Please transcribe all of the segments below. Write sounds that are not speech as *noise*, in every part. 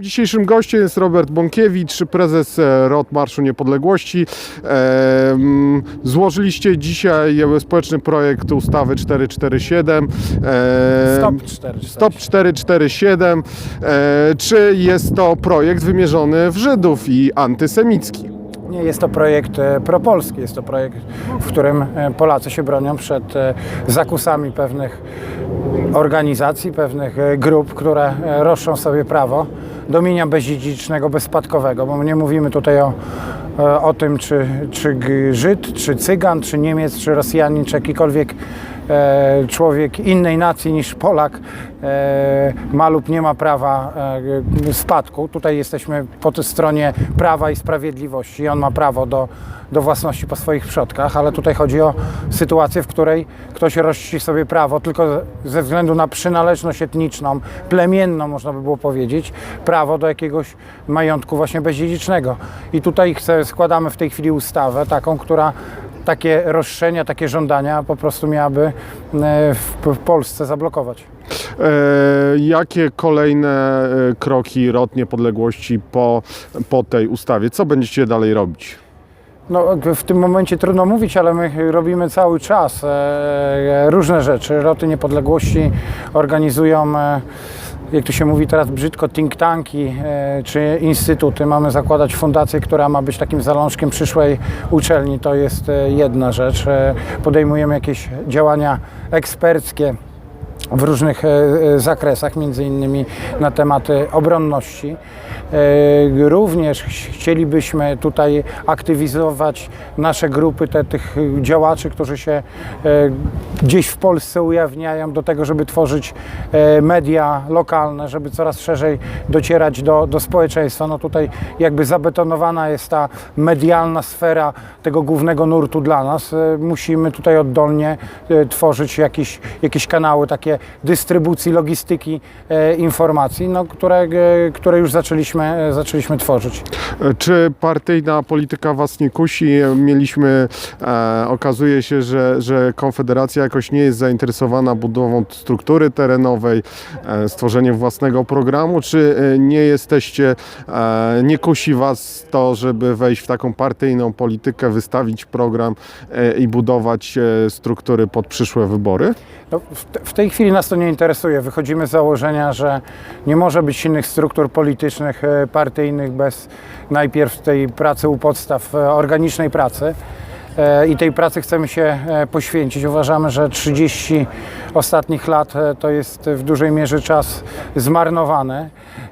Dzisiejszym gościem jest Robert Bąkiewicz, prezes e, ROT Marszu Niepodległości. Złożyliście dzisiaj społeczny projekt ustawy 447. e, Stop 4. Stop 447. E, Czy jest to projekt wymierzony w Żydów i antysemicki? Nie jest to projekt e, propolski, jest to projekt, w którym Polacy się bronią przed zakusami pewnych organizacji, pewnych grup, które roszczą sobie prawo do mienia bezdziedzicznego, bezspadkowego, bo nie mówimy tutaj o, e, o tym, czy, czy Żyd, czy Cygan, czy Niemiec, czy Rosjanin, czy jakikolwiek człowiek innej nacji niż Polak e, ma lub nie ma prawa e, spadku. Tutaj jesteśmy po tej stronie prawa i sprawiedliwości. On ma prawo do, do własności po swoich przodkach, ale tutaj chodzi o sytuację, w której ktoś rości sobie prawo tylko ze względu na przynależność etniczną, plemienną, można by było powiedzieć, prawo do jakiegoś majątku właśnie bezdziedzicznego. I tutaj chcę, składamy w tej chwili ustawę taką, która takie roszczenia, takie żądania po prostu miałaby e, w, Polsce zablokować. E, Jakie kolejne e, kroki ROT Niepodległości po, po tej ustawie? Co będziecie dalej robić? No, w tym momencie trudno mówić, ale my robimy cały czas różne rzeczy. Roty Niepodległości organizują, jak to się mówi teraz brzydko, think tanki e, czy instytuty. Mamy zakładać fundację, która ma być takim zalążkiem przyszłej uczelni. To jest e, jedna rzecz. E, podejmujemy jakieś działania eksperckie w różnych e, e, zakresach, między innymi na tematy obronności. E, Również ch- chcielibyśmy tutaj aktywizować nasze grupy te, tych działaczy, którzy się gdzieś w Polsce ujawniają do tego, żeby tworzyć media lokalne, żeby coraz szerzej docierać do, do społeczeństwa. No tutaj jakby zabetonowana jest ta medialna sfera tego głównego nurtu dla nas. Musimy tutaj oddolnie tworzyć jakieś, jakieś kanały takie dystrybucji, logistyki e, informacji, no, które, e, które już zaczęliśmy, e, zaczęliśmy tworzyć. Czy partyjna polityka was nie kusi? Mieliśmy, e, okazuje się, że, że Konfederacja jakoś nie jest zainteresowana budową struktury terenowej, e, stworzeniem własnego programu. Czy nie jesteście, e, nie kusi was to, żeby wejść w taką partyjną politykę, wystawić program e, i budować e, struktury pod przyszłe wybory? No, w, te, w tej chwili nas to nie interesuje. Wychodzimy z założenia, że nie może być innych struktur politycznych, e, partyjnych bez najpierw tej pracy u podstaw, e, organicznej pracy. E, I tej pracy chcemy się poświęcić. Uważamy, że 30 ostatnich lat to jest w dużej mierze czas zmarnowany.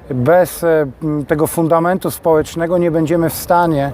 Bez tego fundamentu społecznego nie będziemy w stanie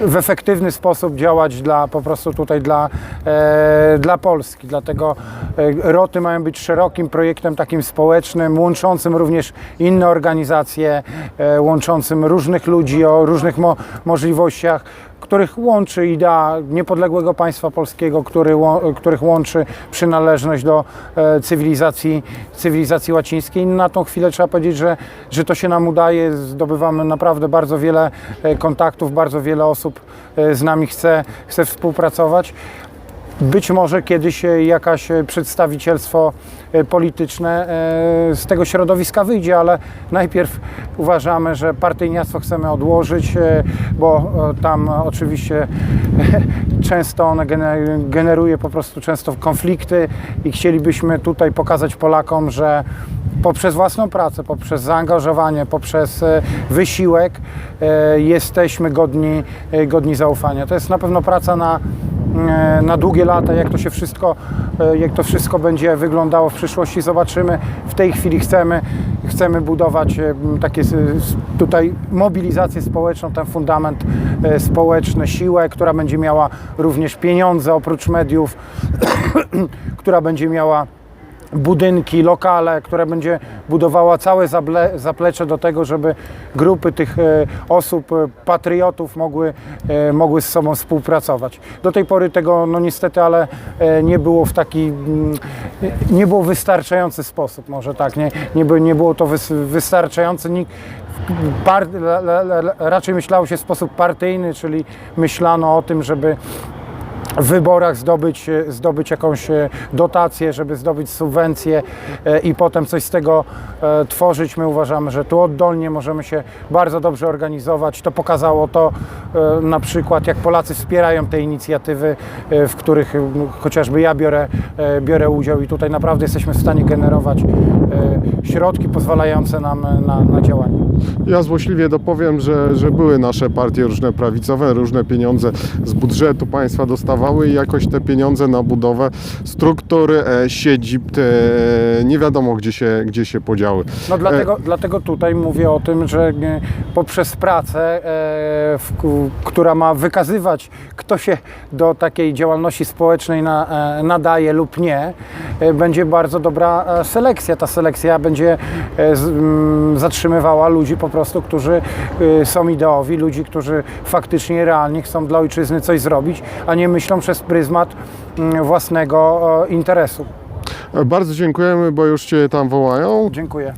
w efektywny sposób działać dla, po prostu tutaj dla, e, dla Polski. Dlatego e, roty mają być szerokim projektem takim społecznym, łączącym również inne organizacje, e, łączącym różnych ludzi o różnych mo- możliwościach, których łączy idea niepodległego państwa polskiego, który, których łączy przynależność do e, cywilizacji, cywilizacji łacińskiej. Na tą chwilę trzeba powiedzieć, że, że to się nam udaje. Zdobywamy naprawdę bardzo wiele e, kontaktów, bardzo wiele osób e, z nami chce, chce współpracować. Być może kiedyś e, jakaś e, przedstawicielstwo e, polityczne z tego środowiska wyjdzie, ale najpierw uważamy, że partyjniactwo chcemy odłożyć, bo tam oczywiście często gene- generuje po prostu często konflikty i chcielibyśmy tutaj pokazać Polakom, że poprzez własną pracę, poprzez zaangażowanie, poprzez wysiłek jesteśmy godni, godni zaufania. To jest na pewno praca na, na długie lata, jak to się wszystko, e, jak to wszystko będzie wyglądało w przyszłości, zobaczymy. W tej chwili chcemy, chcemy budować e, takie tutaj mobilizację społeczną, ten fundament e, społeczny, siłę, która będzie miała również pieniądze oprócz mediów, *coughs* która będzie miała budynki, lokale, które będzie budowała całe zaplecze do tego, żeby grupy tych e, osób, e, patriotów mogły, e, mogły z sobą współpracować. Do tej pory tego no niestety, ale nie było w taki, mm, nie było wystarczający sposób, może tak, nie, nie, by, nie było to wys, wystarczające. Nikt, raczej myślało się w sposób partyjny, czyli myślano o tym, żeby wyborach zdobyć, e, zdobyć jakąś e, dotację, żeby zdobyć subwencję e, i potem coś z tego tworzyć. My uważamy, że tu oddolnie możemy się bardzo dobrze organizować. To pokazało to na przykład, jak Polacy wspierają te inicjatywy, w których chociażby ja biorę, biorę udział i tutaj naprawdę jesteśmy w stanie generować środki pozwalające nam e, na, na działanie. Ja złośliwie dopowiem, że, że były nasze partie różne prawicowe, różne pieniądze z budżetu państwa dostawały i jakoś te pieniądze na budowę struktur, e, siedzib, e, nie wiadomo gdzie się, gdzie się podziały. No dlatego, dlatego tutaj mówię o tym, że e, poprzez pracę, e, w, która ma wykazywać, kto się do takiej działalności społecznej na, e, nadaje lub nie, e, będzie bardzo dobra e, selekcja. Ta selekcja będzie e, zatrzymywała ludzi po prostu, którzy e, są ideowi, ludzi, którzy faktycznie realnie chcą dla ojczyzny coś zrobić, a nie myślą przez pryzmat własnego e, interesu. E, Bardzo dziękujemy, bo już Cię tam wołają. Dziękuję.